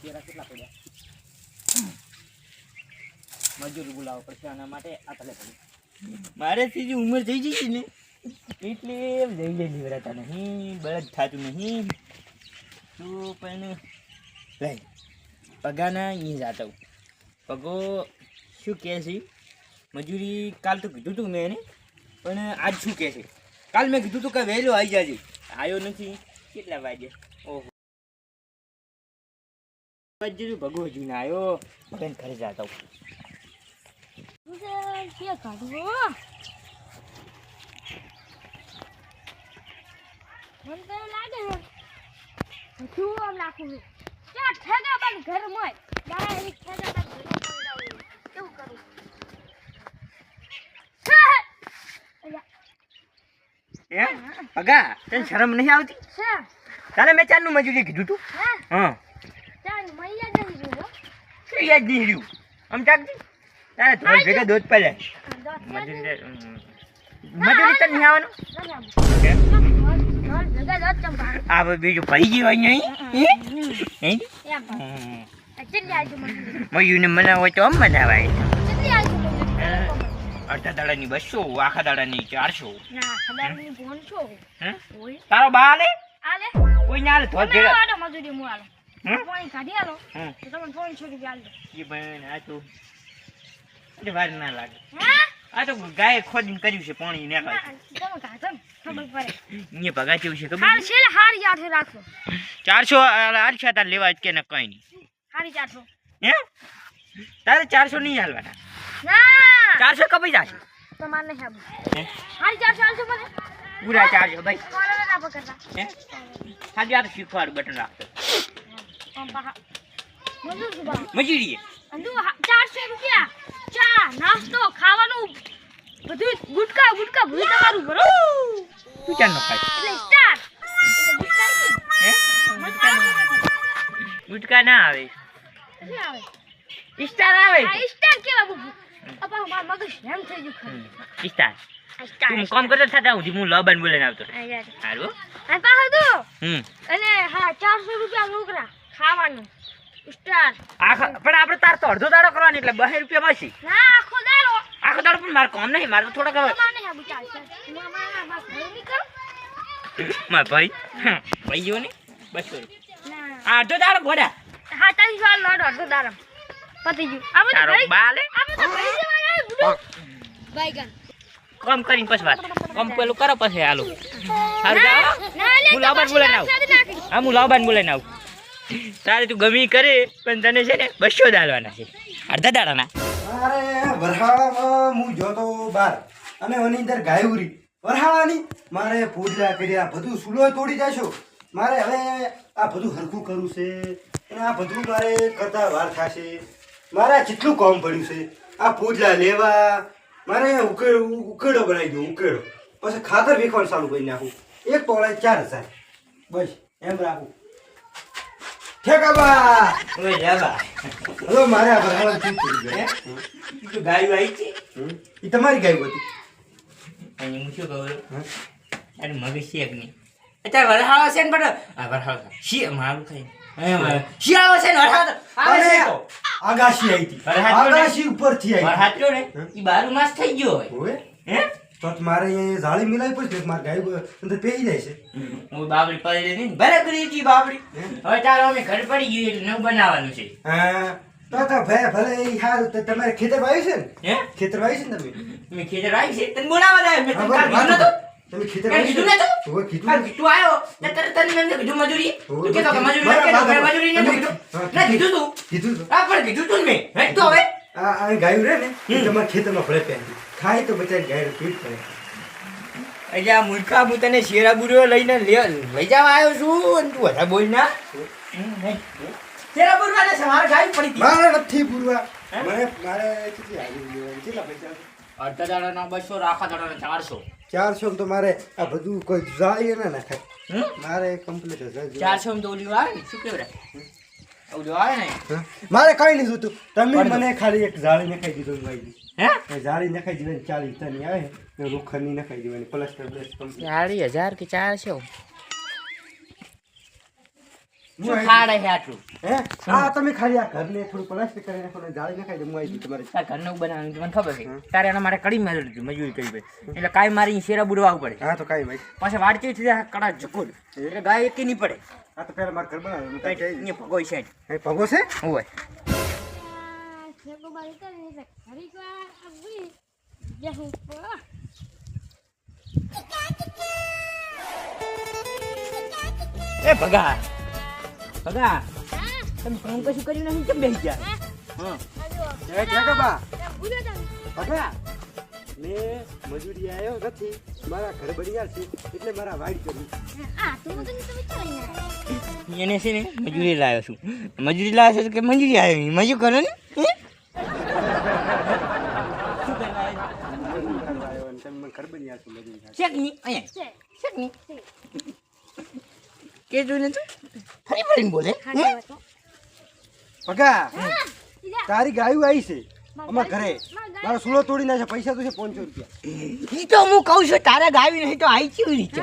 શેરા કેટલા મજૂર બોલાવવો પડશે, આના માટે આ ભલે મારેથી મારે સીધી ઉંમર થઈ ગઈ છે ને. એટલે જઈ જઈ લીવરાતા નહીં, બળદ થતું નહીં. તો પણ લઈ પગાના અહીં જાતા. પગો શું કહે છે? મજૂરી કાલ તો કીધું હતું મેં એને પણ આજ શું કહે છે? કાલ મેં કીધું હતું કે વહેલો આવી જાજે. આવ્યો નથી. કેટલા વાગે મજૂરી ભગવો હજુ ના આવ્યો ભગન ઘરે જાતા હું કે કાઢવો મને તો લાગે છે આમ નાખું ક્યાં ઠેગા પણ ઘર મોય? ડાયરેક્ટ ઠેગા પણ ઘરે કેવું કરું? હે? પગા તને શરમ નહીં આવતી? છે. તારે મેં ચારનું મજૂરી કીધું તું? હા હા ચાલ મૈયા જઈ ગયો નહીં રહ્યું. આમ ચાકજી તારે થોડા ભેગા દોધ પડ્યા મજૂરી મજૂરી. મજૂરી તને આવવાનું? દોત આ બીજું ગયું હોય નહીં? મયુરને મનાવો તો આમ મનાવાય. અડધા દાડાની બસો આખા દાડાની ચારસો. તારો બા આલે કોઈ ના આલે થોડ ભેગા. મજૂરી હું આલો? પાણી કાઢી આલો. તો તમને ત્રણસો રૂપિયા આલજો એ પણ આ તો એટલે વાર ના લાગે. આ તો ગાય ખોદીને કર્યું છે પાણી ને ના, તમે કાઢો ખબર પડે. અહીંયા ભગા જેવું છે હાલ ખબર છેલ્લે હારી આઠે રાખો. ચારસો આલશા તાર લેવા જ કે ને કઈ નહીં. હારી આઠો હે? તારે ચારસો નહીં હાલવાના. ના! ચારસો કપાઈ જશે. તમારે નહીં? હારી ચારસો મને. પૂરા ચારસો ભાઈ. કોલર ના પકડતા હે? ખાલી આ શીખવાડ બટન રાખતો મજૂર ચારસો રૂપિયા ચા નાસ્તો ખાવાનું બધું ગુટકા ગુટકા બધું તમારું બરો તું ચાર નો ખાય એટલે સ્ટાર ગુટકા ના આવે આવે સ્ટાર આવે સ્ટાર કેવા બુબુ અપા માર મગજ હેમ થઈ ગયું ખરું સ્ટાર તું કામ કરતા થતા હું હું લબન બોલે આવતો. હારું અને હા ચારસો રૂપિયા રોકડા ખાવાનું. સ્ટાર આખા પણ આપણે તાર તો અડધો દાડો કરવાની એટલે બહાર રૂપિયા મળશે. ના આખો દાડો. આખો દાડો પણ માર કામ નહીં મારે થોડો મારા નીકળ મારા ભાઈ ભાઈ ગયો ને બસ ના. અડધો દાડો ગોડા હા તારી વાર લોડ અડધો દાડો. પતી ગયું આ બધું તારો ભાઈ બા લે. આ બધું ભાઈ જવાના બુડો. બાઈગન કામ કરીને પછી વાત. કામ પેલું કરો પછી હાલો. હારું ના જાઓ. ના લે હું લાવવાનું બોલાઈને આવું. નાખી હા હું લાવબાન બોલાઈને આવું. તારે તું ગમી કરે, પણ તને છે ને બસો દાડવાના છે. અડધા દાડાના. મારે વરહાળામાં હું જોતો બાર અને એની અંદર ગાય ઉરી. વરહાળાની મારે પૂજા કર્યા બધું સુલો તોડી જાશો. મારે હવે આ બધું હરખું કરવું છે અને આ બધું મારે કરતા વાર થશે. મારે જેટલું કામ પડ્યું છે, આ પૂજલા લેવા મારે ઉકેડો ઉકેડો બનાવી દો ઉકેડો પછી ખાતર વેખવાનું ચાલુ કરી નાખું. એક ટોળે ચાર હજાર. બસ, એમ રાખું. ઠેકાબા ઓય જાબા હવે મારે આ વરહાળા ચૂપ થઈ ગાયું આવી છે? હમ? તમારી ગાય હતી. અને હું શું કહું? અરે મગજ શેક નહીં અત્યારે વરહાળો છે ને પણ આ વરહાળો શી મારું થાય. શિયાળો છે ને વરહાળો આવે છે તો. આગાશી આવી હતી? આગાશી ઉપરથી આવી ને? બારું માસ થઈ ગયો હોય. હે? તો મારે અહીંયા જાળી મિલાવી પડશે મારે ગાય અંદર પેહી જાય છે. હું બાબરી પડી નહીં કરી હતી બાબરી. હવે તારો અમે ઘર પડી ગયું એટલે નવું બનાવવાનું છે. હા તો તો ભલે ભલે તો તમારે ખેતર વાવ્યું છે ને? હે? ખેતર વાવ્યું છે ને તમે? તમે ખેતર આવી છે? તને બોલાવા જાય મેં તને કાલ કીધું તમે ખેતર કીધું તો હવે કીધું તું આવ્યો. ને તરત તને મેં કીધું મજૂરી. તું કે તો મજૂરી કે તો બરાબર. મજૂરી ને કીધું. ના કીધું. તું. કીધું તો. હા પણ કીધું તું ને મેં. હે તો હવે આ ગાયું રે ને તમારા ખેતરમાં ભળે પહેરી. ખાય તો બચારી ઘેર પેટ પડે. એટલે આ મૂર્ખા હું તને શેરા બુરીઓ લઈને લે- લઈ જવા આવ્યો છું અને તું વધારે બોલ ના. શેરા બુરવાને સવાર ખાઈ પડી મારે નથી બુરવા. મને મારે કેટલી હાજરી કેટલા પૈસા? અડધા દાડાના બસો આખા દાડાના ચારસો. ચારસો તો મારે આ બધું કોઈ જાળી ના નાખાય મારે કમ્પ્લીટ હશે ચારસો તો ઓલી આવે ને શું કેવડા? ઓલું આવે ને? મારે કઈ નહીં જોતું. તમે મને ખાલી એક જાળી નખાઈ દીધું ભાઈ હે એ જાળી નખાઈ દેવાની તની આવે લોખંડની નખાઈ દેવાની પ્લાસ્ટર હજાર કે ચારસો? આવી- કરી જાળી નખાઈ આવી તાર માટે કડી મજૂરી મજૂરી પડે એટલે કાંઈ મારી શેરા બુડવા પડે. હા તો કઈ ભાઈ પાછા વાડતી થઈ જાય કડા જકોડ એટલે ગાય એકે નહીં પડે. આ તો પહેલા મારે ઘર બનાવે હું કઈ કાંઈ કહી અહીંયા ભગોઈ સાઈડ. દઈશ. એ ભગો છે? ઠેકો બારી કરીને એટલે ઘડીક વાર આવી બેસું પર. એ ભગા ભગા હા, તમે કામ કશું કર્યું નથી કેમ બેસી ગયા હા. હા ત્યાં ભૂલે જાવ. ભગા મેં મજૂરી આવ્યો નથી મારા ઘર બળિયા છે એટલે મારા વાઈડ કરી આ તું તો વિચારી ના એને છે ને મજૂરી લાવ્યો છું મજૂરી લાવ્યો છે કે મજૂરી આવ્યો મજૂર કરો ને કે તું ફરી ફરીને બોલે. તારી ગાયું આવી છે અમારા ઘરે મારા સુલો તોડી નાખે પૈસા તો છે પાંચસો રૂપિયા ઈ તો હું કહું છું તારે ગાવી નહીં તો આઈ કેવી રીતે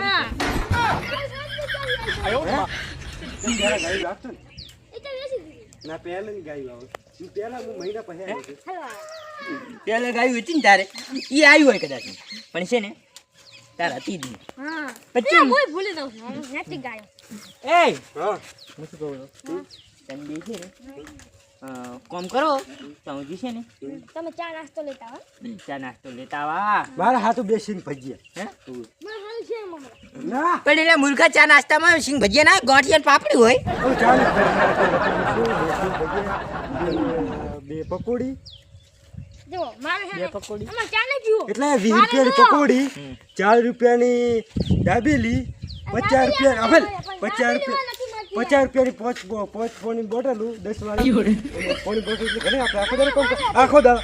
ને એ પહેલા ગાયું આવે હું મહિના પછી. પેલા ગાયું હતી ને તારે. એ આવ્યું હોય કદાચ. પણ છે ને તારે હતી જ નહીં. હા. ભૂલી દઉં નથી ગાયો. એ હું. શું કહું? છું તમે બે છે ને? કોમ કરો. સમજી છે ને? તમે ચા નાસ્તો લેતા હો. ચા નાસ્તો લેતા આવા મારા હાથું બેસીને ભજીયા. હે? પણ એટલે મૂર્ખા ચા નાસ્તામાં સિંગ ભજીયા ના ગોઠિયા ને પાપડી હોય. બે પકોડી. એટલે વીસ રૂપિયાની પકોડી ચાર રૂપિયાની દાબેલી પચાસ રૂપિયા અભલ પચાસ રૂપિયા પચાસ રૂપિયાની પોચ પોચ પોની બોટલું દસ વાળી. પોની બોટલ આપણે આખો દાડો આખો દાડો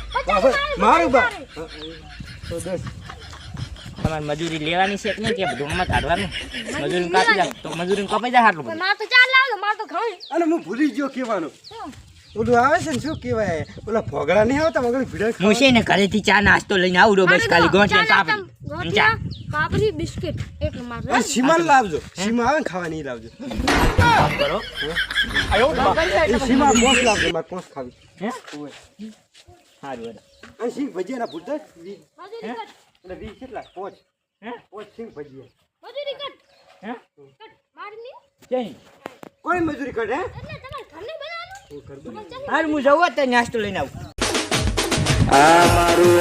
મારું બા. તો દસ. તમારે મજૂરી લેવાની છે કે નહીં? કે બધું આમાં કાઢવાનું. મજૂરી કાપી જાય તો મજૂરી કપાઈ જાય આટલું બધું. મારે તો ચા લાવો મારે તો ખાવું અને હું ભૂલી ગયો કહેવાનું. ઓલું આવે છે ને શું કહેવાય? ઓલા ફોગડા નહીં આવતા? મગર ભીડા હું છે ને ઘરેથી ચા નાસ્તો લઈને આવું બસ ખાલી ગોઠિયા ગાંઠિયા ચા. પાપડી બિસ્કિટ એક મારે. આ સીમાન લાવજો. સીમા આવે ને ખાવા નહીં લાવજો. કામ કરો. આયો સીમા પોસ લાવજો મારે કોસ ખાવી. હે? સારું. અને સિંગ ભજીયા ના ભૂલતા એટલે વીસ કેટલા? પોચ. હે? પોચ સિંગ ભજીએ મજૂરી કટ હે? કટ મારની ક્યાં કોઈ મજૂરી કરે હે? એટલે તમારે ઘરને બનાવવાનું? હાલ હું જવું તો નાસ્તો લઈને આવું. આ મારું